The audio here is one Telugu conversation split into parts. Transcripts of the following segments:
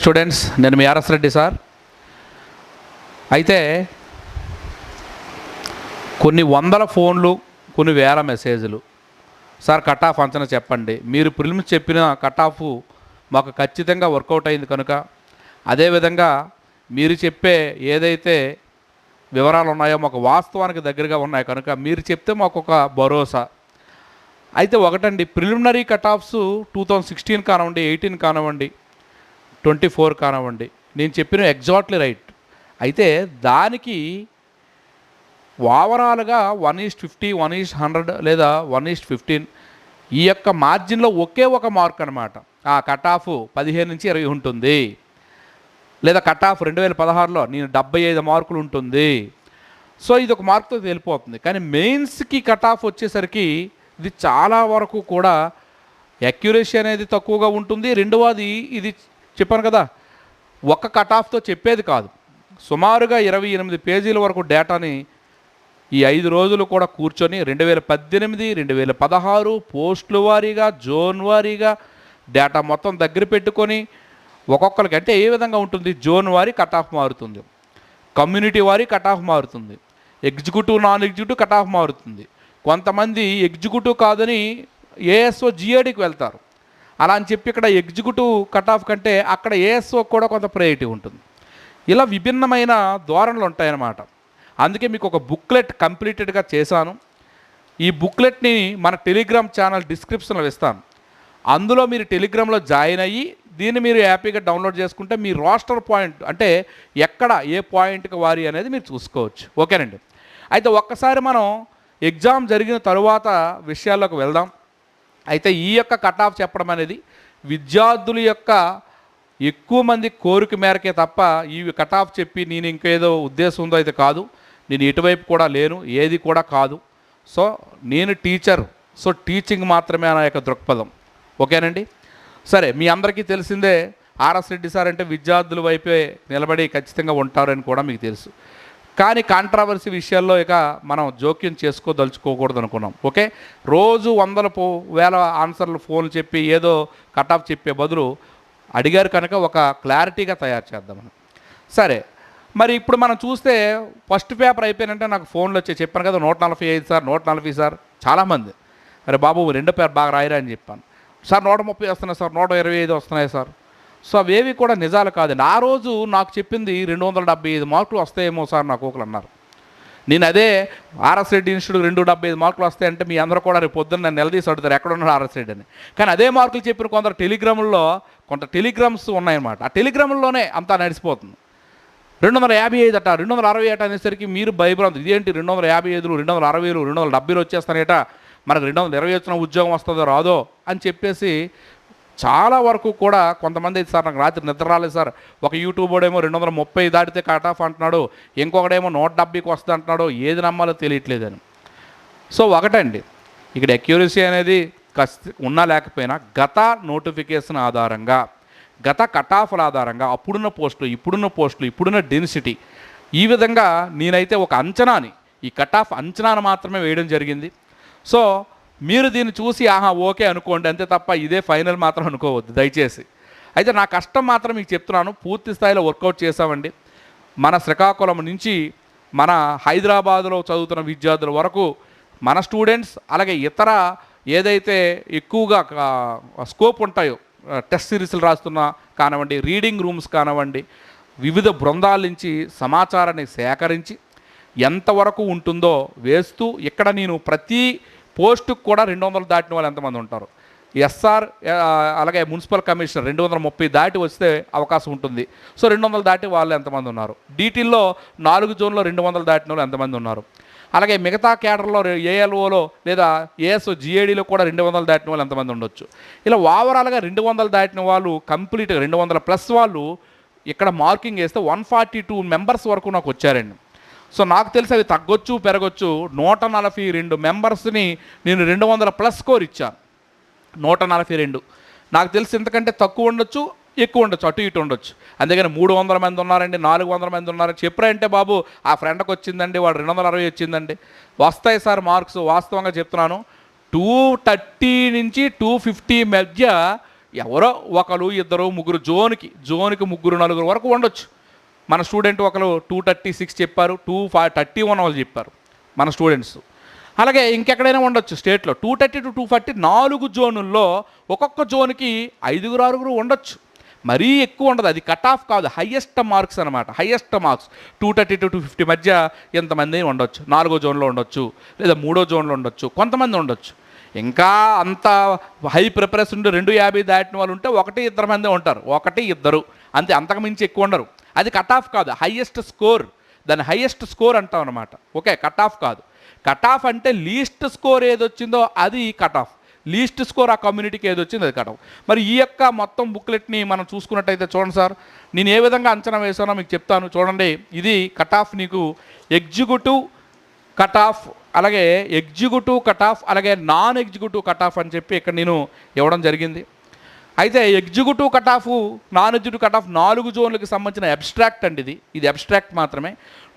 స్టూడెంట్స్ నేను మీ ఆర్ఎస్ రెడ్డి సార్. అయితే కొన్ని వందల ఫోన్లు కొన్ని వేల మెసేజ్లు. సార్ కట్ ఆఫ్ అంచనా చెప్పండి. మీరు ప్రిలిమ్స్ చెప్పిన కట్ ఆఫ్ మాకు ఖచ్చితంగా వర్కౌట్ అయింది కనుక. అదేవిధంగా మీరు చెప్పే ఏదైతే వివరాలు ఉన్నాయో మాకు వాస్తవానికి దగ్గరగా ఉన్నాయి కనుక మీరు చెప్తే మాకు ఒక భరోసా. అయితే ఒకటండి preliminary cut offs two thousand sixteen కానివ్వండి ఎయిటీన్ కానివ్వండి ట్వంటీ ఫోర్ కానివ్వండి. నేను చెప్పిన ఎగ్జాక్ట్లీ రైట్. అయితే దానికి ఓవరాల్గా one is to fifty one is to hundred లేదా వన్ ఈస్ట్ ఫిఫ్టీన్ ఈ యొక్క మార్జిన్లో ఒకే ఒక మార్క్ అనమాట ఆ కట్ ఆఫ్ పదిహేను నుంచి ఇరవై ఉంటుంది. లేదా కట్ ఆఫ్ రెండు వేల పదహారులో నేను డెబ్బై ఐదు మార్కులు ఉంటుంది. సో ఇది ఒక మార్క్తో వెళ్ళిపోతుంది. కానీ మెయిన్స్కి కట్ ఆఫ్ వచ్చేసరికి ఇది చాలా వరకు కూడా అక్యురేసీ అనేది తక్కువగా ఉంటుంది. రెండవది ఇది చెప్పాను కదా ఒక్క కట్ ఆఫ్తో చెప్పేది కాదు. సుమారుగా ఇరవై ఎనిమిది పేజీల వరకు డేటాని ఈ ఐదు రోజులు కూడా కూర్చొని రెండు వేల పద్దెనిమిది రెండు వేల పదహారు పోస్టుల వారీగా జోన్ వారీగా డేటా మొత్తం దగ్గర పెట్టుకొని ఒక్కొక్కరికి అంటే ఏ విధంగా ఉంటుంది? జోన్ వారి కట్ ఆఫ్ మారుతుంది. కమ్యూనిటీ వారి కట్ ఆఫ్ మారుతుంది. Executive non executive cut off మారుతుంది. కొంతమంది ఎగ్జిక్యూటివ్ కాదని ఏఎస్ఓ జిఏడికి వెళ్తారు. అలా అని చెప్పి ఇక్కడ ఎగ్జిక్యూటివ్ కట్ ఆఫ్ కంటే అక్కడ ఏఎస్ఓ కూడా కొంత ప్రయారిటీ ఉంటుంది. ఇలా విభిన్నమైన ధోరణులు ఉంటాయన్నమాట. అందుకే మీకు ఒక బుక్లెట్ కంప్లీటెడ్గా చేశాను. ఈ బుక్లెట్ని మన టెలిగ్రామ్ ఛానల్ డిస్క్రిప్షన్లో ఇస్తాను అందులో మీరు టెలిగ్రామ్లో జాయిన్ అయ్యి దీన్ని మీరు హ్యాపీగా డౌన్లోడ్ చేసుకుంటే మీ రోస్టర్ పాయింట్ అంటే ఎక్కడ ఏ పాయింట్కి వారి అనేది మీరు చూసుకోవచ్చు. ఓకేనండి. అయితే ఒక్కసారి మనం ఎగ్జామ్ జరిగిన తరువాత విషయాల్లోకి వెళ్దాం. అయితే ఈ యొక్క కట్ ఆఫ్ చెప్పడం అనేది విద్యార్థుల యొక్క ఎక్కువ మంది కోరిక మేరకే తప్ప ఈ కట్ ఆఫ్ చెప్పి నేను ఇంకేదో ఉద్దేశం ఉందో అయితే కాదు. నేను ఇటువైపు కూడా లేను ఏది కూడా కాదు. సో నేను టీచర్ సో టీచింగ్ మాత్రమే నా యొక్క దృక్పథం. ఓకేనండి? సరే మీ అందరికీ తెలిసిందే ఆర్ఎస్ రెడ్డి సార్ అంటే విద్యార్థుల వైపే నిలబడి ఖచ్చితంగా ఉంటారని కూడా మీకు తెలుసు. కానీ కాంట్రావర్సీ విషయాల్లో ఇక మనం జోక్యం చేసుకోదలుచుకోకూడదు అనుకున్నాం. ఓకే? రోజు వందల పో వేల ఆన్సర్లు ఫోన్లు చెప్పి ఏదో కట్ ఆఫ్ చెప్పే బదులు అడిగారు కనుక ఒక క్లారిటీగా తయారు చేద్దామని సరే. మరి ఇప్పుడు మనం చూస్తే ఫస్ట్ పేపర్ అయిపోయినంటే నాకు ఫోన్లు వచ్చి చెప్పాను కదా నూట నలభై ఐదు సార్ నూట నలభై సార్ చాలామంది. అరే బాబు రెండో పేపర్ బాగా రాయరా అని చెప్పాను. సార్ నూట ముప్పై వస్తున్నాయి సార్ నూట ఇరవై ఐదు వస్తున్నాయి సార్. సో అవేవి కూడా నిజాలు కాదండి ఆ రోజు నాకు చెప్పింది రెండు వందల డెబ్బై ఐదు మార్కులు వస్తాయేమో సార్ నాకు ఒకరు అన్నారు. నేను అదే ఆర్ఎస్ రెడ్డి ఇన్స్టిట్యూట్ రెండు డెబ్బై ఐదు మార్కులు వస్తాయంటే మీ అందరూ కూడా రేపు పొద్దున్న నన్ను నిలదీసి అడుగుతారు ఎక్కడ ఉన్నారు ఆర్ఎస్ రెడ్డి అని. కానీ అదే మార్కులు చెప్పిన కొందరు టెలిగ్రాముల్లో కొంత టెలిగ్రామ్స్ ఉన్నాయన్నమాట. ఆ టెలిగ్రాముల్లోనే అంతా నడిచిపోతుంది రెండు వందల యాభై ఐదు అట రెండు వందల అరవై అట అనేసరికి మీరు భయభ్రాంతి ఇదేంటి రెండు వందల యాభై ఐదులు రెండు వందల అరవైలు రెండు వందల డెబ్బైలు వచ్చేస్తానేట మనకు రెండు వందల ఇరవై వచ్చిన ఉద్యోగం వస్తుందో రాదో అని చెప్పేసి చాలా వరకు కూడా కొంతమంది అయితే సార్ నాకు రాత్రి నిద్ర రాలేదు సార్. ఒక యూట్యూబ్ ఏమో రెండు వందల ముప్పై దాటితే కట్ ఆఫ్ అంటున్నాడు. ఇంకొకడేమో నూట డెబ్బైకి వస్తుంది అంటున్నాడు. ఏది నమ్మాలో తెలియట్లేదని. సో ఒకటండి. ఇక్కడ అక్యూరసీ అనేది కస్త ఉన్నా లేకపోయినా గత నోటిఫికేషన్ ఆధారంగా గత కటాఫ్ల ఆధారంగా అప్పుడున్న పోస్టులు ఇప్పుడున్న పోస్టులు ఇప్పుడున్న డెన్సిటీ ఈ విధంగా నేనైతే ఒక అంచనాని ఈ కట్ ఆఫ్ అంచనాను మాత్రమే వేయడం జరిగింది. సో మీరు దీన్ని చూసి ఆహా ఓకే అనుకోండి అంతే తప్ప ఇదే ఫైనల్ మాత్రం అనుకోవద్దు దయచేసి. అయితే నా కష్టం మాత్రం మీకు చెప్తున్నాను పూర్తి స్థాయిలో వర్కౌట్ చేసామండి మన శ్రీకాకుళం నుంచి మన హైదరాబాదులో చదువుతున్న విద్యార్థుల వరకు మన స్టూడెంట్స్ అలాగే ఇతర ఏదైతే ఎక్కువగా స్కోప్ ఉంటాయో టెస్ట్ సిరీస్లు రాస్తున్న కానివ్వండి రీడింగ్ రూమ్స్ కానివ్వండి వివిధ బృందాల నుంచి సమాచారాన్ని సేకరించి ఎంతవరకు ఉంటుందో వేస్తూ ఇక్కడ నేను ప్రతి పోస్టుకు కూడా రెండు వందలు దాటిన వాళ్ళు ఎంతమంది ఉంటారు? ఎస్ఆర్ అలాగే మున్సిపల్ కమిషనర్ రెండు వందల ముప్పై దాటి వస్తే అవకాశం ఉంటుంది. సో రెండు వందలు దాటి వాళ్ళు ఎంతమంది ఉన్నారు? డీటీల్లో నాలుగు జోన్లో రెండు వందలు దాటిన వాళ్ళు ఎంతమంది ఉన్నారు? అలాగే మిగతా క్యాడర్లో ఏఎల్ఓలో లేదా ఏఎస్ఓ జిఏడీలో కూడా రెండు వందలు దాటిన వాళ్ళు ఎంతమంది ఉండొచ్చు? ఇలా ఓవరాల్గా రెండు వందలు దాటిన వాళ్ళు కంప్లీట్గా రెండు వందల ప్లస్ వాళ్ళు ఇక్కడ మార్కింగ్ వేస్తే వన్ ఫార్టీ టూ మెంబర్స్ వరకు నాకు వచ్చారండి. సో నాకు తెలిసి అవి తగ్గొచ్చు పెరగొచ్చు. నూట నలభై రెండు మెంబర్స్ని నేను రెండు వందల ప్లస్ స్కోర్ ఇచ్చాను. నూట నలభై రెండు. నాకు తెలిసి ఇంతకంటే తక్కువ ఉండొచ్చు ఎక్కువ ఉండొచ్చు అటు ఇటు ఉండొచ్చు. అందుకని మూడు వందల మంది ఉన్నారండి నాలుగు వందల మంది ఉన్నారు చెప్పారంటే బాబు ఆ ఫ్రెండ్కి వచ్చిందండి వాడు రెండు వందల అరవై వచ్చిందండి. వస్తాయి సార్ మార్క్స్ వాస్తవంగా చెప్తున్నాను. టూ థర్టీ నుంచి టూ ఫిఫ్టీ మధ్య ఎవరో ఒకరు ఇద్దరు ముగ్గురు జోన్కి జోన్కి ముగ్గురు నలుగురు వరకు ఉండొచ్చు. మన స్టూడెంట్ ఒకరు టూ థర్టీ సిక్స్ చెప్పారు టూ ఫైవ్ థర్టీ వన్ వాళ్ళు చెప్పారు మన స్టూడెంట్స్. అలాగే ఇంకెక్కడైనా ఉండొచ్చు స్టేట్లో. Two thirty to two forty నాలుగు జోనుల్లో ఒక్కొక్క జోన్కి ఐదుగురు ఆరుగురు ఉండొచ్చు. మరీ ఎక్కువ ఉండదు. అది కట్ ఆఫ్ కాదు. హయ్యెస్ట్ మార్క్స్ అనమాట highest marks two thirty to two fifty మధ్య ఎంతమంది ఉండొచ్చు? నాలుగో జోన్లో ఉండొచ్చు లేదా మూడో జోన్లో ఉండొచ్చు కొంతమంది ఉండొచ్చు. ఇంకా అంత హై ప్రిపరేషన్ రెండు యాభై దాటిన వాళ్ళు ఉంటే ఒకటి ఇద్దరు మంది ఉంటారు. ఒకటి ఇద్దరు. అంతే అంతకు మించి ఎక్కువ ఉండరు. అది కట్ ఆఫ్ కాదు హయ్యెస్ట్ స్కోర్ దాని హయ్యెస్ట్ స్కోర్ అంటాం అనమాట ఓకే కట్ ఆఫ్ కాదు. కట్ ఆఫ్ అంటే లీస్ట్ స్కోర్ ఏది వచ్చిందో అది కట్ ఆఫ్ లీస్ట్ స్కోర్ ఆ కమ్యూనిటీకి ఏది వచ్చిందో అది కట్ ఆఫ్ మరి ఈ యొక్క మొత్తం బుక్లెట్ని మనం చూసుకున్నట్టయితే చూడండి సార్ నేను ఏ విధంగా అంచనా వేసానో మీకు చెప్తాను. చూడండి ఇది కట్ ఆఫ్ నీకు ఎగ్జిక్యూటివ్ కట్ ఆఫ్ అలాగే ఎగ్జిక్యూటివ్ కట్ ఆఫ్ అలాగే నాన్ ఎగ్జిక్యూటివ్ కట్ ఆఫ్ అని చెప్పి ఇక్కడ నేను ఇవ్వడం జరిగింది. అయితే executive cut off non executive cut off నాలుగు జోన్లకు సంబంధించిన అబ్స్ట్రాక్ట్ అండి ఇది. ఇది అబ్స్ట్రాక్ట్ మాత్రమే.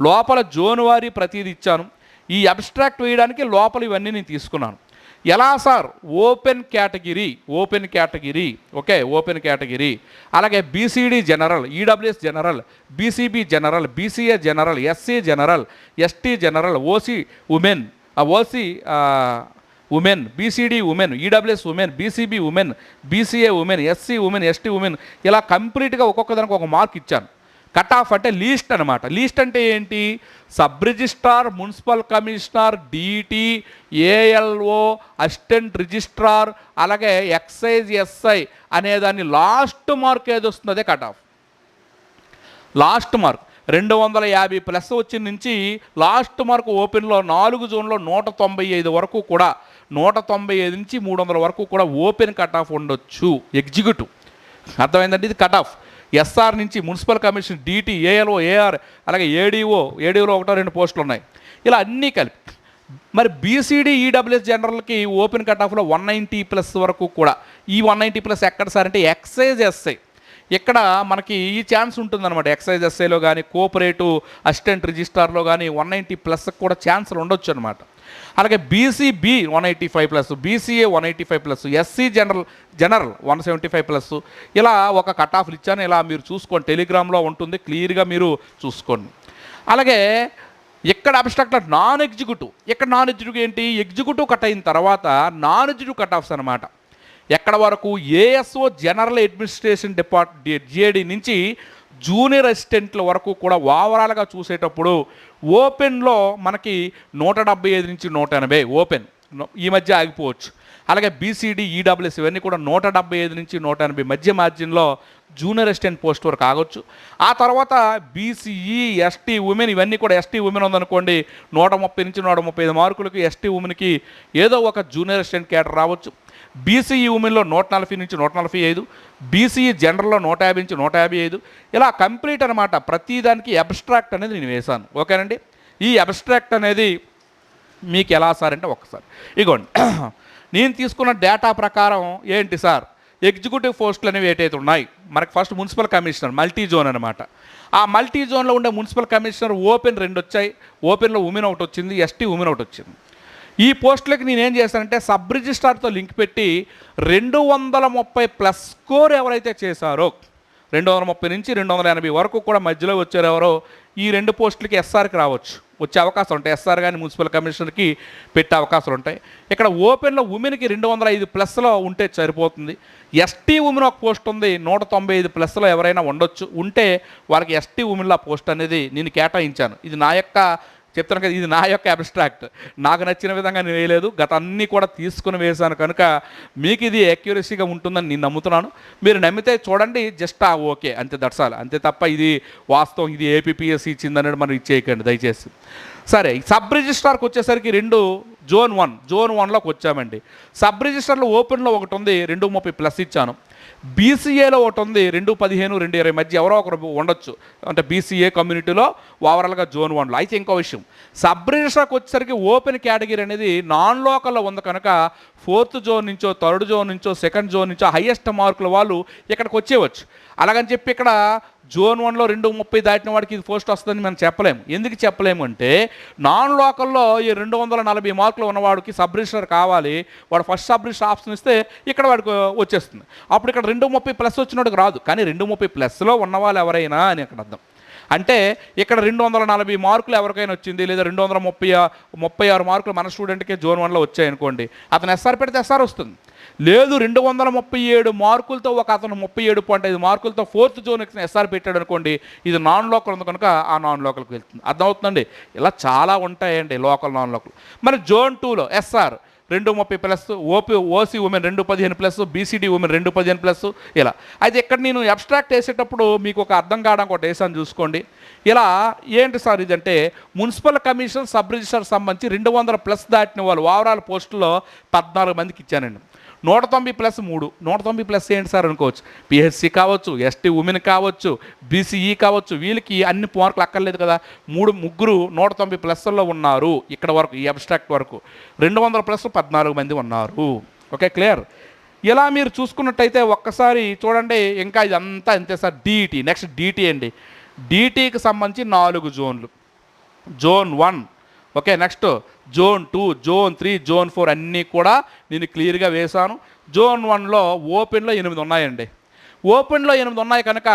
లోపల జోన్ వారి ప్రతిదీ ఇచ్చాను. ఈ అబ్స్ట్రాక్ట్ వేయడానికి లోపల ఇవన్నీ నేను తీసుకున్నాను. ఎలా sir? Open category open category okay open category. అలాగే BCD general EWS general BCB general BCA general SC general ST general OC women OC women BCD women EWS women BCB women BCA women SC women ST women ఇలా కంప్లీట్గా ఒక్కొక్క దానికి ఒక మార్క్ ఇచ్చాను కట్ ఆఫ్ అంటే లీస్ట్ అనమాట లీస్ట్ అంటే ఏంటి? Sub registrar municipal commissioner DT ALO assistant registrar అలాగే ఎక్సైజ్ ఎస్ఐ అనేదాన్ని లాస్ట్ మార్క్ ఏది వస్తుంది అదే కట్ ఆఫ్. Last mark. రెండు వందల యాభై ప్లస్ వచ్చిన నుంచి లాస్ట్ మార్క్ ఓపెన్లో నాలుగు జోన్లో నూట తొంభై ఐదు వరకు కూడా నూట తొంభై ఐదు నుంచి మూడు వందల వరకు కూడా ఓపెన్ కట్ ఆఫ్ ఉండొచ్చు. ఎగ్జిక్యూటివ్ అర్థమైందండి? ఇది కట్ ఆఫ్ ఎస్ఆర్ నుంచి municipal commission DT ALO AR అలాగే ఏడీఓ ఏడీఓలో ఒకటో రెండు పోస్టులు ఉన్నాయి. ఇలా అన్నీ కలిపి. మరి బీసీడీ ఈడబ్ల్యూఎస్ జనరల్కి ఓపెన్ కట్ ఆఫ్లో వన్ నైంటీ ప్లస్ వరకు కూడా ఈ వన్ నైంటీ ప్లస్ ఎక్కడ సార్ అంటే ఎక్సైజ్ ఎస్ఐ ఇక్కడ మనకి ఈ ఛాన్స్ ఉంటుందన్నమాట. ఎక్సైజ్ ఎస్ఐలో కానీ కోఆపరేటివ్ అసిస్టెంట్ రిజిస్టార్లో కానీ వన్ నైంటీ ప్లస్ కూడా ఛాన్సులు ఉండొచ్చు అనమాట అలాగే BCB one eighty five plus BCA one eighty five plus SC general general one seventy five plus ఇలా ఒక కట్ ఆఫ్లు ఇచ్చాను. ఇలా మీరు చూసుకోండి. టెలిగ్రామ్లో ఉంటుంది. క్లియర్గా మీరు చూసుకోండి. అలాగే ఇక్కడ అబ్స్ట్రాక్ట్లో నాన్ ఎగ్జిక్యూటివ్ ఇక్కడ నాన్ ఎగ్జిక్యూటివ్ ఏంటి? ఎగ్జిక్యూటివ్ కట్ అయిన తర్వాత నాన్ ఎగ్జిక్యూటివ్ కట్ ఆఫ్స్ అనమాట ఎక్కడ వరకు ASO general administration depart GAD నుంచి జూనియర్ అసిస్టెంట్ల వరకు కూడా ఓవరాల్గా చూసేటప్పుడు ఓపెన్లో మనకి నూట డెబ్బై ఐదు నుంచి నూట ఎనభై ఓపెన్. ఈ మధ్య ఆగిపోవచ్చు. అలాగే బీసీడీ ఈడబ్ల్యూఎస్ ఇవన్నీ కూడా నూట డెబ్బై ఐదు నుంచి నూట ఎనభై మధ్య మార్జిన్లో జూనియర్ అసిస్టెంట్ పోస్ట్ వరకు ఆగొచ్చు. ఆ తర్వాత బీసీఈ ఎస్టీ ఉమెన్ ఇవన్నీ కూడా ఎస్టీ ఉమెన్ ఉందనుకోండి నూట ముప్పై నుంచి నూట ముప్పై ఐదు మార్కులకి ఎస్టీ ఉమెన్కి ఏదో ఒక జూనియర్ అసిస్టెంట్ కేటర్ రావచ్చు. బీసీఈ ఉమెన్లో నూట నలభై నుంచి నూట నలభై ఐదు బీసీఈ జనరల్లో నూట యాభై నుంచి నూట యాభై ఐదు. ఇలా కంప్లీట్ అనమాట ప్రతిదానికి అబ్స్ట్రాక్ట్ అనేది నేను వేశాను. ఓకేనండి? ఈ అబ్స్ట్రాక్ట్ అనేది మీకు ఎలా సార్ అంటే ఒక్కసారి. ఇగోండి. నేను తీసుకున్న డేటా ప్రకారం ఏంటి సార్? ఎగ్జిక్యూటివ్ పోస్టులు అనేవి ఏటైతే ఉన్నాయి? మనకు first municipal commissioner multi zone అనమాట ఆ మల్టీ జోన్లో ఉండే మున్సిపల్ కమిషనర్ ఓపెన్ రెండు వచ్చాయి. ఓపెన్లో ఉమెన్ ఒకటి వచ్చింది ఎస్టీ ఉమెన్ ఒకటి వచ్చింది. ఈ పోస్టులకి నేనేం చేశానంటే సబ్ రిజిస్ట్రార్తో లింక్ పెట్టి రెండు వందల ముప్పై ప్లస్ స్కోర్ ఎవరైతే చేశారో రెండు వందల ముప్పై నుంచి రెండు వందల ఎనభై వరకు కూడా మధ్యలో వచ్చారు ఎవరో ఈ రెండు పోస్టులకి ఎస్ఆర్కి రావచ్చు. వచ్చే అవకాశం ఉంటాయి. ఎస్ఆర్ కానీ మున్సిపల్ కమిషనర్కి పెట్టే అవకాశాలు ఉంటాయి. ఇక్కడ ఓపెన్లో ఉమెన్కి రెండు వందల ఐదు ప్లస్లో ఉంటే సరిపోతుంది. ఎస్టీ ఉమెన్ ఒక పోస్ట్ ఉంది నూట తొంభై ఐదు ప్లస్లో ఎవరైనా ఉండొచ్చు. ఉంటే వాళ్ళకి ఎస్టీ ఉమెన్లో ఆ పోస్ట్ అనేది నేను కేటాయించాను. ఇది నా యొక్క చెప్తాను కదా ఇది నా యొక్క అబ్స్ట్రాక్ట్ నాకు నచ్చిన విధంగా నేను వేయలేదు గత అన్నీ కూడా తీసుకుని వేశాను కనుక మీకు ఇది యాక్యురసీగా ఉంటుందని నేను నమ్ముతున్నాను. మీరు నమ్మితే చూడండి జస్ట్ ఆ ఓకే అంతే దట్సాలి అంతే తప్ప ఇది వాస్తవం ఇది ఏపీఎస్సి ఇచ్చిందనేది మనం ఇచ్చేయకండి దయచేసి. సరే సబ్ రిజిస్ట్రార్కి వచ్చేసరికి రెండు జోన్ వన్ జోన్ వన్లోకి వచ్చామండి. సబ్ రిజిస్టర్లో ఓపెన్లో ఒకటి ఉంది రెండు ముప్పై ప్లస్ ఇచ్చాను. బీసీఏలో ఒకటి ఉంది రెండు పదిహేను రెండు ఇరవై మధ్య ఎవరో ఒకరు ఉండొచ్చు. అంటే బీసీఏ కమ్యూనిటీలో ఓవరాల్గా జోన్ వన్లో. అయితే ఇంకో విషయం సబ్ రిజిస్టర్కి వచ్చేసరికి ఓపెన్ కేటగిరీ అనేది నాన్ లోకల్లో ఉంది కనుక ఫోర్త్ జోన్ నుంచో థర్డ్ జోన్ నుంచో సెకండ్ జోన్ నుంచో హయ్యెస్ట్ మార్కుల వాళ్ళు ఇక్కడికి వచ్చేవచ్చు అలాగని చెప్పి ఇక్కడ జోన్ వన్లో రెండు ముప్పై దాటిన వాడికి ఇది పోస్ట్ వస్తుందని మనం చెప్పలేము. ఎందుకు చెప్పలేము అంటే నాన్ లోకల్లో ఈ రెండు వందల నలభై మార్కులు ఉన్నవాడికి సబ్ రిజిస్టర్ కావాలి. వాడు ఫస్ట్ సబ్ రిజిస్టర్ ఆప్షన్ ఇస్తే ఇక్కడ వాడికి వచ్చేస్తుంది. అప్పుడు ఇక్కడ రెండు ముప్పై ప్లస్ వచ్చినోడికి రాదు. కానీ రెండు ముప్పై ప్లస్లో ఉన్నవాళ్ళు ఎవరైనా అని అక్కడ అర్థం. అంటే ఇక్కడ రెండు వందల నలభై మార్కులు ఎవరికైనా వచ్చింది? లేదా రెండు వందల ముప్పై ముప్పై ఆరు మార్కులు మన స్టూడెంట్కి జోన్ వన్లో వచ్చాయి అనుకోండి అతను ఎస్ఆర్ పెడితే ఎస్ఆర్ వస్తుంది. లేదు రెండు వందల ముప్పై ఏడు మార్కులతో ఒక అతను ముప్పై ఏడు పాయింట్ ఐదు మార్కులతో ఫోర్త్ జోన్ ఎస్ఆర్ పెట్టాడు అనుకోండి ఇది నాన్ లోకల్ ఉంది కనుక ఆ నాన్ లోకల్కి వెళ్తుంది. అర్థమవుతుందండి? ఇలా చాలా ఉంటాయండి లోకల్ నాన్ లోకల్ మరి జోన్ టూలో ఎస్ఆర్ రెండు ముప్పై ప్లస్ ఓపీ ఓసీ ఉమెన్ రెండు పదిహేను ప్లస్ బీసీడీ ఉమెన్ రెండు పదిహేను ప్లస్ ఇలా. అయితే ఇక్కడ నేను అబ్స్ట్రాక్ట్ వేసేటప్పుడు మీకు ఒక అర్థం కావడానికి ఒకటి వేసాను చూసుకోండి. ఇలా ఏంటి సార్ ఇదంటే మున్సిపల్ కమిషన్ సబ్ రిజిస్టర్ సంబంధించి రెండు వందల ప్లస్ దాటిన వాళ్ళు ఓవరాల్ పోస్టులో పద్నాలుగు మందికి ఇచ్చానండి. నూట తొంభై ప్లస్ మూడు నూట తొంభై ప్లస్ ఏంటి సార్ అనుకోవచ్చు. పిహెచ్సి కావచ్చు ఎస్టీ ఉమెన్ కావచ్చు బీసీఈ కావచ్చు వీళ్ళకి అన్ని మార్కులు అక్కర్లేదు కదా. మూడు ముగ్గురు నూట తొంభై ప్లస్లో ఉన్నారు ఇక్కడ వరకు ఈ అబ్స్ట్రాక్ట్ వరకు. రెండు వందల ప్లస్ పద్నాలుగు మంది ఉన్నారు. Okay clear? ఇలా మీరు చూసుకున్నట్టయితే ఒక్కసారి చూడండి ఇంకా ఇదంతా అంతే సార్. డిఈటీ నెక్స్ట్ డిటి అండి డిటికి సంబంధించి నాలుగు జోన్లు. Zone one okay next. Zone two zone three zone four అన్నీ కూడా నేను క్లియర్గా వేశాను. జోన్ వన్లో ఓపెన్లో ఎనిమిది ఉన్నాయండి. ఓపెన్లో ఎనిమిది ఉన్నాయి కనుక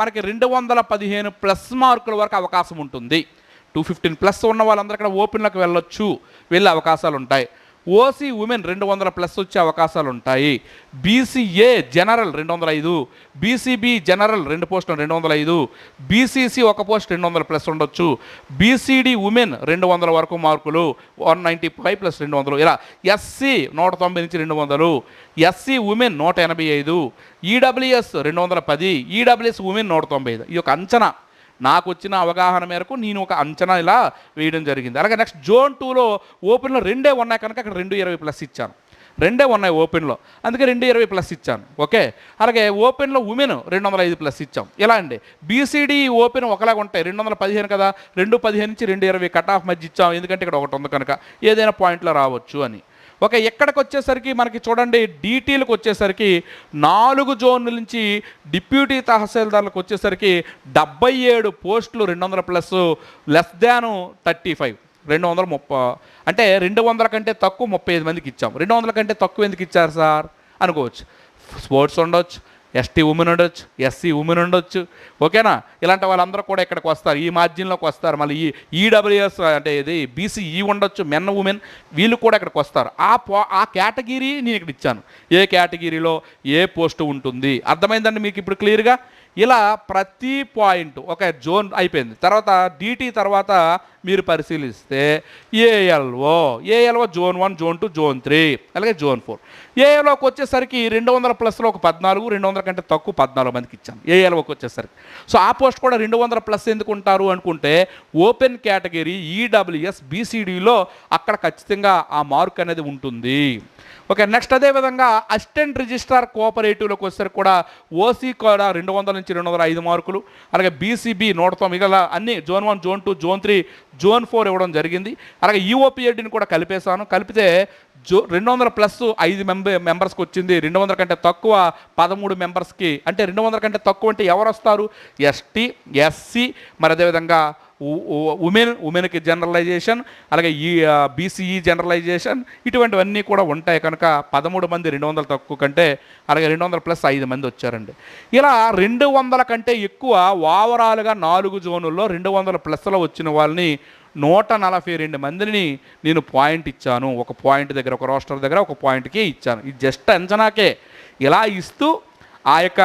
మనకి రెండు వందల పదిహేను ప్లస్ మార్కుల వరకు అవకాశం ఉంటుంది. టూ ఫిఫ్టీన్ ప్లస్ ఉన్న వాళ్ళందరూ ఇక్కడ ఓపెన్లోకి వెళ్ళొచ్చు వెళ్ళే అవకాశాలు ఉంటాయి. ఓసీ ఉమెన్ రెండు వందల ప్లస్ వచ్చే అవకాశాలు ఉంటాయి బీసీఏ జనరల్ రెండు వందల ఐదు బీసీబీ జనరల్ రెండు పోస్టులు రెండు వందల ఐదు బీసీసీ ఒక పోస్ట్ రెండు వందల ప్లస్ ఉండొచ్చు బీసీడీ ఉమెన్ రెండు వందల వరకు మార్కులు వన్ నైంటీ ఫైవ్ ప్లస్ రెండు వందలు ఇలా ఎస్సీ నూట తొంభై నుంచి రెండు వందలు ఎస్సీ ఉమెన్ నూట ఎనభై ఐదు ఈడబ్ల్యూఎస్ రెండు వందల పది ఈడబ్ల్యూఎస్ ఉమెన్ నూట తొంభై ఐదు ఈ యొక్క అంచనా నాకు వచ్చిన అవగాహన మేరకు నేను ఒక అంచనా ఇలా వేయడం జరిగింది. అలాగే నెక్స్ట్ జోన్ టూలో ఓపెన్లో రెండే ఉన్నాయి కనుక అక్కడ రెండు ఇరవై ప్లస్ ఇచ్చాను. రెండే ఉన్నాయి ఓపెన్లో. అందుకే రెండు ఇరవై ప్లస్ ఇచ్చాను. ఓకే? అలాగే ఓపెన్లో ఉమెన్ రెండు వందల ఐదు ప్లస్ ఇచ్చాం. ఇలా అండి? బీసీడీ ఓపెన్ ఒకలాగా ఉంటాయి. రెండు వందల పదిహేను కదా? రెండు పదిహేను నుంచి రెండు ఇరవై కట్ ఆఫ్ మధ్య ఇచ్చాం. ఎందుకంటే ఇక్కడ ఒకటి ఉంది కనుక ఏదైనా పాయింట్లో రావచ్చు అని. ఒక ఎక్కడికి వచ్చేసరికి మనకి చూడండి డీటీలకు వచ్చేసరికి నాలుగు జోన్ల నుంచి డిప్యూటీ తహసీల్దార్లకు వచ్చేసరికి డెబ్బై ఏడు పోస్టులు రెండు వందల plus less than thirty five రెండు వందల ముప్పై అంటే రెండు వందల కంటే తక్కువ ముప్పై ఐదు మందికి ఇచ్చాం. రెండు వందల కంటే తక్కువ ఎందుకు ఇచ్చారు సార్? అనుకోవచ్చు. స్పోర్ట్స్ ఉండొచ్చు ఎస్టీ ఉమెన్ ఉండొచ్చు ఎస్సీ ఉమెన్ ఉండొచ్చు. ఓకేనా? ఇలాంటి వాళ్ళందరూ కూడా ఇక్కడికి వస్తారు ఈ మార్జిన్లోకి వస్తారు మళ్ళీ ఈ ఈడబ్ల్యూఎస్ అంటే ఇది బీసీఈ ఉండొచ్చు మెన్ ఉమెన్ వీళ్ళు కూడా ఇక్కడికి వస్తారు. ఆ పో ఆ కేటగిరీ నేను ఇక్కడ ఇచ్చాను. ఏ కేటగిరీలో ఏ పోస్టు ఉంటుంది? అర్థమైందండి మీకు ఇప్పుడు క్లియర్గా? ఇలా ప్రతి పాయింట్ ఒక జోన్ అయిపోయింది. తర్వాత డీటీ తర్వాత మీరు పరిశీలిస్తే ALO ALO zone one zone two zone three అలాగే జోన్ ఫోర్. ఏఎల్ఓకి వచ్చేసరికి రెండు వందల ప్లస్లో ఒక పద్నాలుగు రెండు వందల కంటే తక్కువ పద్నాలుగు మందికి ఇచ్చాను ఏఎల్ఓకి వచ్చేసరికి. సో ఆ పోస్ట్ కూడా రెండు వందల ప్లస్ ఎందుకు ఉంటారు అనుకుంటే ఓపెన్ కేటగిరీ ఈడబ్ల్యూఎస్ బీసీడీలో అక్కడ ఖచ్చితంగా ఆ మార్క్ అనేది ఉంటుంది. ఓకే నెక్స్ట్ అదేవిధంగా అసిస్టెంట్ రిజిస్ట్రార్ కోఆపరేటివ్లోకి వస్తారు కూడా ఓసీ కూడా రెండు వందల నుంచి రెండు వందల ఐదు మార్కులు అలాగే బీసీబీ నూట తొమ్మిది అన్ని zone one zone two zone three zone four ఇవ్వడం జరిగింది. అలాగే ఈఓపిఎడ్ని కూడా కలిపేశాను. కలిపితే జో రెండు వందల ప్లస్ ఐదు మెంబర్ మెంబర్స్కి వచ్చింది. రెండు వందల కంటే తక్కువ పదమూడు మెంబర్స్కి. అంటే రెండు వందల కంటే తక్కువ అంటే ఎవరు వస్తారు? ఎస్టీ ఎస్సీ మరి అదేవిధంగా ఉమెన్ ఉమెన్కి జనరలైజేషన్ అలాగే ఈ బీసీఈ జనరలైజేషన్ ఇటువంటివన్నీ కూడా ఉంటాయి. కనుక పదమూడు మంది రెండు వందల తక్కువ కంటే అలాగే రెండు వందల ప్లస్ ఐదు మంది వచ్చారండి. ఇలా రెండు వందల కంటే ఎక్కువ ఓవరాల్గా నాలుగు జోనుల్లో రెండు వందల ప్లస్లో వచ్చిన వాళ్ళని నూట నలభై రెండు మందిని నేను పాయింట్ ఇచ్చాను. ఒక పాయింట్ దగ్గర ఒక రోస్టర్ దగ్గర ఒక పాయింట్కి ఇచ్చాను. ఇది జస్ట్ అంచనాకే. ఇలా ఇస్తూ ఆ యొక్క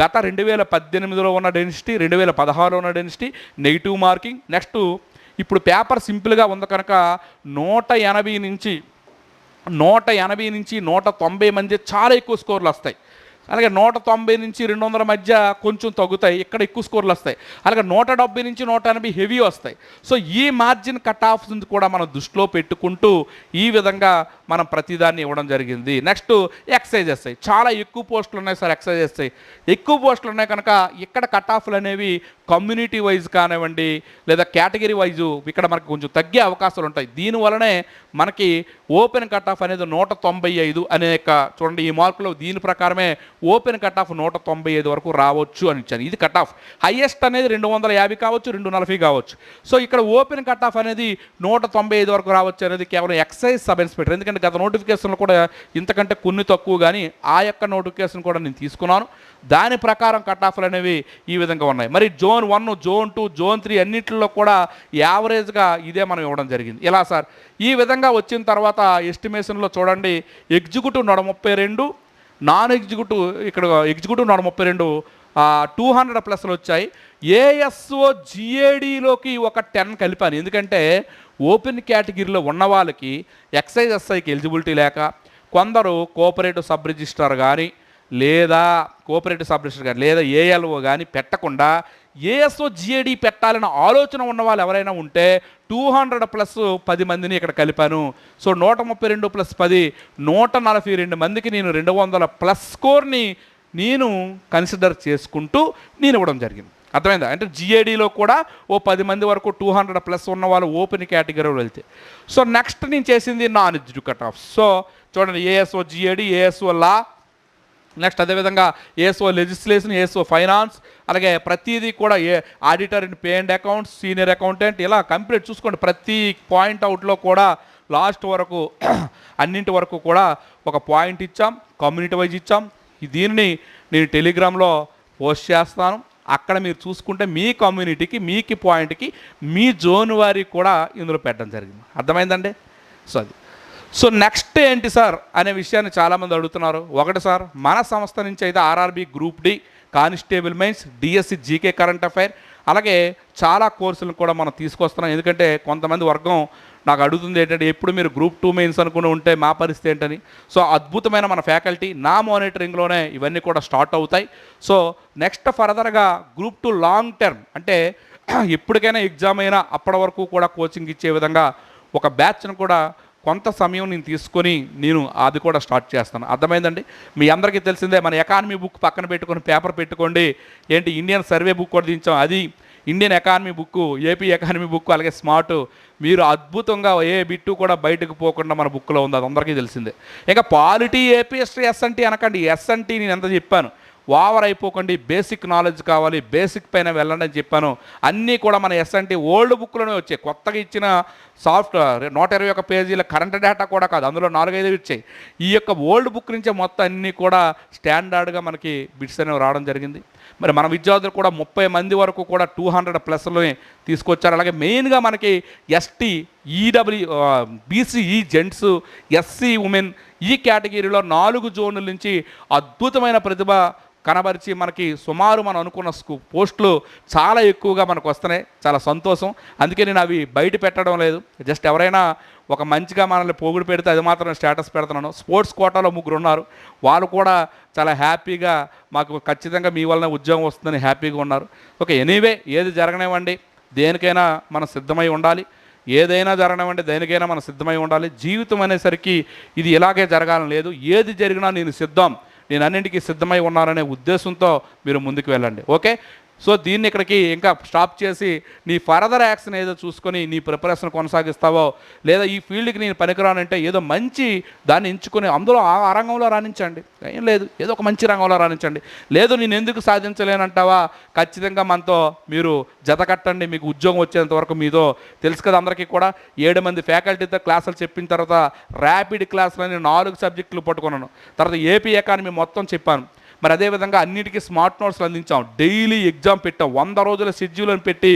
గత రెండు వేల పద్దెనిమిదిలో ఉన్న డెన్సిటీ రెండు వేల పదహారులో ఉన్న డెన్సిటీ నెగిటివ్ మార్కింగ్ నెక్స్ట్ ఇప్పుడు పేపర్ సింపుల్గా ఉంది కనుక నూట ఎనభై నుంచి నూట ఎనభై నుంచి నూట తొంభై మంది చాలా ఎక్కువ స్కోర్లు వస్తాయి. అలాగే నూట తొంభై నుంచి రెండు వందల మధ్య కొంచెం తగ్గుతాయి. ఇక్కడ ఎక్కువ స్కోర్లు వస్తాయి. అలాగే నూట డెబ్బై నుంచి నూట ఎనభై హెవీ వస్తాయి. సో ఈ మార్జిన్ కట్ ఆఫ్ కూడా మనం దృష్టిలో పెట్టుకుంటూ ఈ విధంగా మనం ప్రతిదాన్ని ఇవ్వడం జరిగింది. నెక్స్ట్ ఎక్సైజ్ వస్తాయి చాలా ఎక్కువ పోస్టులు ఉన్నాయి సార్ ఎక్సైజ్ వస్తాయి ఎక్కువ పోస్టులు ఉన్నాయి కనుక ఇక్కడ కట్ ఆఫ్లు అనేవి కమ్యూనిటీ వైజ్ కానివ్వండి లేదా కేటగిరీ వైజు ఇక్కడ మనకు కొంచెం తగ్గే అవకాశాలు ఉంటాయి. దీనివలనే మనకి ఓపెన్ కట్ ఆఫ్ అనేది నూట తొంభై ఐదు అనే యొక్క చూడండి ఈ మార్కులో దీని ప్రకారమే ఓపెన్ కట్ ఆఫ్ నూట తొంభై ఐదు వరకు రావచ్చు అని ఇచ్చాను. ఇది కట్ ఆఫ్ హైయెస్ట్ అనేది రెండు వందల యాభై కావచ్చు రెండు నలభై కావచ్చు. సో ఇక్కడ ఓపెన్ కట్ ఆఫ్ అనేది నూట తొంభై ఐదు వరకు రావచ్చు అనేది కేవలం ఎక్సైజ్ సబ్ ఇన్స్పెక్టర్. ఎందుకంటే గత నోటిఫికేషన్లు కూడా ఇంతకంటే కొన్ని తక్కువ కానీ ఆ యొక్క నోటిఫికేషన్ కూడా నేను తీసుకున్నాను. దాని ప్రకారం కట్ ఆఫ్లు అనేవి ఈ విధంగా ఉన్నాయి. మరి zone one zone two zone three అన్నింటిలో కూడా యావరేజ్గా ఇదే మనం ఇవ్వడం జరిగింది. ఇలా సార్? ఈ విధంగా వచ్చిన తర్వాత ఎస్టిమేషన్లో చూడండి ఎగ్జిక్యూటివ్ నూట ముప్పై రెండు నాన్ ఎగ్జిక్యూటివ్ ఇక్కడ ఎగ్జిక్యూటివ్ నూట ముప్పై రెండు టూ హండ్రెడ్ ప్లస్లు వచ్చాయి. ఏఎస్ఓ జిఏడిలోకి ఒక టెన్ కలిపాను. ఎందుకంటే ఓపెన్ కేటగిరీలో ఉన్న వాళ్ళకి ఎక్సైజ్ ఎస్ఐకి ఎలిజిబిలిటీ లేక కొందరు కోఆపరేటివ్ సబ్ రిజిస్ట్రార్ కానీ లేదా కోఆపరేటివ్ సబ్ రిజిస్టర్ కానీ లేదా ఏఎల్ఓ కానీ పెట్టకుండా ఏఎస్ఓ జిఏడి పెట్టాలన్న ఆలోచన ఉన్న వాళ్ళు ఎవరైనా ఉంటే టూ హండ్రెడ్ ప్లస్ పది మందిని ఇక్కడ కలిపాను. సో నూట ముప్పై రెండు ప్లస్ పది నూట నలభై రెండు మందికి నేను రెండు వందల ప్లస్ స్కోర్ని నేను కన్సిడర్ చేసుకుంటూ నేను ఇవ్వడం జరిగింది. అర్థమైందా? అంటే జిఏడిలో కూడా ఓ పది మంది వరకు టూ హండ్రెడ్ ప్లస్ ఉన్న వాళ్ళు ఓపెన్ కేటగిరీలో వెళ్తే. సో నెక్స్ట్ నేను చేసింది నాన్ ఎడ్యుకేట్ ఆఫ్. సో చూడండి ASO GAD ASO law next అదేవిధంగా ఏసో లెజిస్లేషన్ ఏసో ఫైనాన్స్ అలాగే ప్రతిదీ కూడా a auditor in pay and accounts senior accountant ఇలా కంప్లీట్ చూసుకోండి. ప్రతి పాయింట్ అవుట్లో కూడా లాస్ట్ వరకు అన్నింటి వరకు కూడా ఒక పాయింట్ ఇచ్చాం కమ్యూనిటీ వైజ్ ఇచ్చాం. దీనిని నేను టెలిగ్రామ్లో పోస్ట్ చేస్తాను. అక్కడ మీరు చూసుకుంటే మీ కమ్యూనిటీకి మీకి పాయింట్కి మీ జోన్ వారికి కూడా ఇందులో పెట్టడం జరిగింది. అర్థమైందండి? సో అది. సో నెక్స్ట్ ఏంటి సార్ అనే విషయాన్ని చాలామంది అడుగుతున్నారు. ఒకటి సార్ మన సంస్థ నుంచి అయితే RRB group D constable mains DSC GK current affair అలాగే చాలా కోర్సులను కూడా మనం తీసుకొస్తున్నాం. ఎందుకంటే కొంతమంది వర్గం నాకు అడుగుతుంది ఏంటంటే ఎప్పుడు మీరు గ్రూప్ టూ మెయిన్స్ అనుకుని ఉంటే మా పరిస్థితి ఏంటని. సో అద్భుతమైన మన ఫ్యాకల్టీ నా మానిటరింగ్లోనే ఇవన్నీ కూడా స్టార్ట్ అవుతాయి. సో నెక్స్ట్ ఫర్దర్గా గ్రూప్ టూ లాంగ్ టర్మ్ అంటే ఎప్పటికైనా ఎగ్జామ్ అయినా అప్పటి వరకు కూడా కోచింగ్ ఇచ్చే విధంగా ఒక బ్యాచ్ను కూడా కొంత సమయం నేను తీసుకొని నేను అది కూడా స్టార్ట్ చేస్తాను. అర్థమైందండి? మీ అందరికీ తెలిసిందే మన ఎకానమీ బుక్ పక్కన పెట్టుకొని పేపర్ పెట్టుకోండి. ఏంటి ఇండియన్ సర్వే బుక్ కూడా దించాం. అది Indian economy book AP economy book అలాగే స్మార్ట్. మీరు అద్భుతంగా ఏ బిట్టు కూడా బయటకు పోకుండా మన బుక్లో ఉంది. అది అందరికీ తెలిసిందే. ఇంకా పాలిటీ ఏపీ ఎస్ఎన్టీ అనకండి. ఎస్ఎన్టీ నేను ఎంత చెప్పాను? ఓవర్ అయిపోకండి బేసిక్ నాలెడ్జ్ కావాలి బేసిక్ పైన వెళ్ళండి అని చెప్పాను. అన్నీ కూడా మన ఎస్ఎన్టీ ఓల్డ్ బుక్లోనే వచ్చాయి. కొత్తగా ఇచ్చిన సాఫ్ట్ నూట ఇరవై ఒక్క పేజీల కరెంట్ డేటా కూడా కాదు అందులో నాలుగైదు ఇచ్చాయి ఈ యొక్క ఓల్డ్ బుక్ నుంచే మొత్తం అన్నీ కూడా స్టాండర్డ్గా మనకి బిట్స్ అనేవి రావడం జరిగింది. మరి మన విద్యార్థులు కూడా ముప్పై మంది వరకు కూడా టూ హండ్రెడ్ ప్లస్లోనే తీసుకొచ్చారు. అలాగే మెయిన్గా మనకి ST EW BCE gents SC women ఈ కేటగిరీలో నాలుగు జోన్ల నుంచి అద్భుతమైన ప్రతిభ కనబరిచి మనకి సుమారు మనం అనుకున్న స్కూ పోస్టులు చాలా ఎక్కువగా మనకు వస్తున్నాయి. చాలా సంతోషం. అందుకే నేను అవి బయట పెట్టడం లేదు. జస్ట్ ఎవరైనా ఒక మంచిగా మనల్ని పోగుడు పెడితే అది మాత్రం స్టేటస్ పెడుతున్నాను. స్పోర్ట్స్ కోటాలో ముగ్గురు ఉన్నారు. వాళ్ళు కూడా చాలా హ్యాపీగా మాకు ఖచ్చితంగా మీ వలన ఉద్యోగం వస్తుందని హ్యాపీగా ఉన్నారు. ఓకే ఎనీవే ఏది జరగనివ్వండి. దేనికైనా మనం సిద్ధమై ఉండాలి. ఏదైనా జరగనివ్వండి దేనికైనా మనం సిద్ధమై ఉండాలి. జీవితం అనేసరికి ఇది ఇలాగే జరగాలని లేదు. ఏది జరిగినా నేను సిద్ధం. నేను అన్నింటికీ సిద్ధమై ఉన్నాననే ఉద్దేశంతో మీరు ముందుకు వెళ్ళండి. ఓకే? సో దీన్ని ఇక్కడికి ఇంకా స్టాప్ చేసి నీ ఫర్దర్ యాక్షన్ ఏదో చూసుకొని నీ ప్రిపరేషన్ కొనసాగిస్తావో లేదా ఈ ఫీల్డ్కి నేను పనికిరానంటే ఏదో మంచి దాన్ని ఎంచుకొని అందులో ఆ రంగంలో రాణించండి. ఏం లేదు ఏదో ఒక మంచి రంగంలో రాణించండి. లేదు నేను ఎందుకు సాధించలేనంటావా? ఖచ్చితంగా మనతో మీరు జత కట్టండి మీకు ఉద్యోగం వచ్చేంత వరకు మీతో తెలుసు కదా అందరికీ కూడా. ఏడు మంది ఫ్యాకల్టీతో క్లాసులు చెప్పిన తర్వాత ర్యాపిడ్ క్లాసులని నాలుగు సబ్జెక్టులు పట్టుకున్నాను. తర్వాత ఏపీ ఎకానమీ మొత్తం చెప్పాను. మరి అదేవిధంగా అన్నిటికీ స్మార్ట్ నోట్స్లు అందించాం. డైలీ ఎగ్జామ్ పెట్టాం వంద రోజుల షెడ్యూల్ అని పెట్టి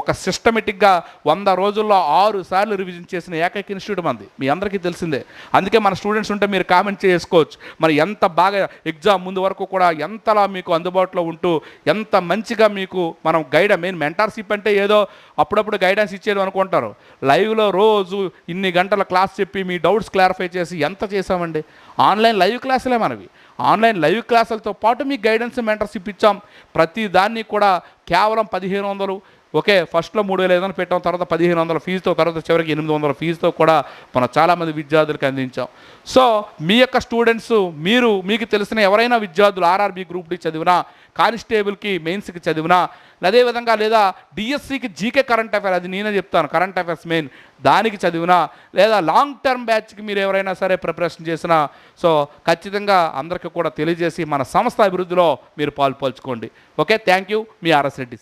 ఒక సిస్టమేటిక్గా వంద రోజుల్లో ఆరు సార్లు రివిజన్ చేసిన ఏకైక ఇన్స్టిట్యూట్ మంది మీ అందరికీ తెలిసిందే. అందుకే మన స్టూడెంట్స్ ఉంటే మీరు కామెంట్ చేసుకోవచ్చు. మరి ఎంత బాగా ఎగ్జామ్ ముందు వరకు కూడా ఎంతలా మీకు అందుబాటులో ఉంటూ ఎంత మంచిగా మీకు మనం గైడ్ మెయిన్ మెంటార్షిప్ అంటే ఏదో అప్పుడప్పుడు గైడెన్స్ ఇచ్చేది అనుకుంటారు. లైవ్లో రోజు ఇన్ని గంటల క్లాస్ చెప్పి మీ డౌట్స్ క్లారిఫై చేసి ఎంత చేసామండి ఆన్లైన్ లైవ్ క్లాసులే మనవి. ఆన్లైన్ లైవ్ క్లాసులతో పాటు మీకు గైడెన్స్ మెంటర్షిప్ ఇచ్చాం. ప్రతి దాన్ని కూడా కేవలం పదిహేను వందలు ఓకే ఫస్ట్లో మూడు వేల ఐదు వందలు పెట్టాం తర్వాత పదిహేను వందల ఫీజుతో తర్వాత చివరికి ఎనిమిది వందల ఫీజుతో కూడా మనం చాలామంది విద్యార్థులకు అందించాం. సో మీ యొక్క స్టూడెంట్స్ మీరు మీకు తెలిసిన ఎవరైనా విద్యార్థులు ఆర్ఆర్బీ గ్రూప్ డి చదివినా కానిస్టేబుల్కి మెయిన్స్కి చదివినా అదేవిధంగా లేదా డిఎస్సికి జీకే కరెంట్ అఫైర్ అది నేనే చెప్తాను కరెంట్ అఫైర్స్ మెయిన్ దానికి చదివినా లేదా లాంగ్ టర్మ్ బ్యాచ్కి మీరు ఎవరైనా సరే ప్రిపరేషన్ చేసినా సో ఖచ్చితంగా అందరికీ కూడా తెలియజేసి మన సంస్థ అభివృద్ధిలో మీరు పాలు ఓకే థ్యాంక్ యూ మీ ఆర్ఎస్ రెడ్డి